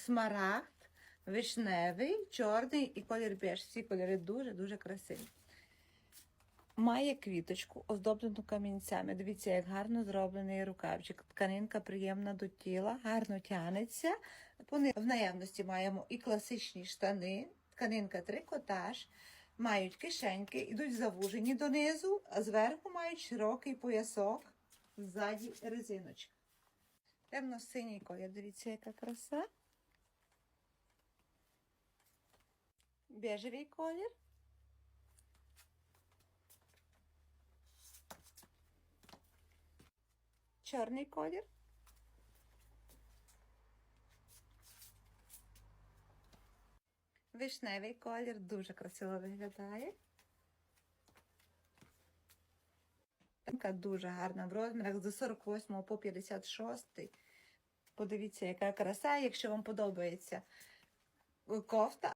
смарагд, вишневий, чорний і колір беж. Всі кольори дуже-дуже красиві. Має квіточку, оздоблену камінцями. Дивіться, як гарно зроблений рукавчик. Тканинка приємна до тіла, гарно тянеться. В наявності маємо і класичні штани, тканинка трикотаж, мають кишеньки, ідуть завужені донизу, а зверху мають широкий поясок, ззаді резиночка. Темно-синій колір, дивіться, яка краса. Бежевий колір. Чорний колір. Вишневий колір дуже красиво виглядає. Така дуже гарна в розмірах з 48 по 56. Подивіться, яка краса, якщо вам подобається кофта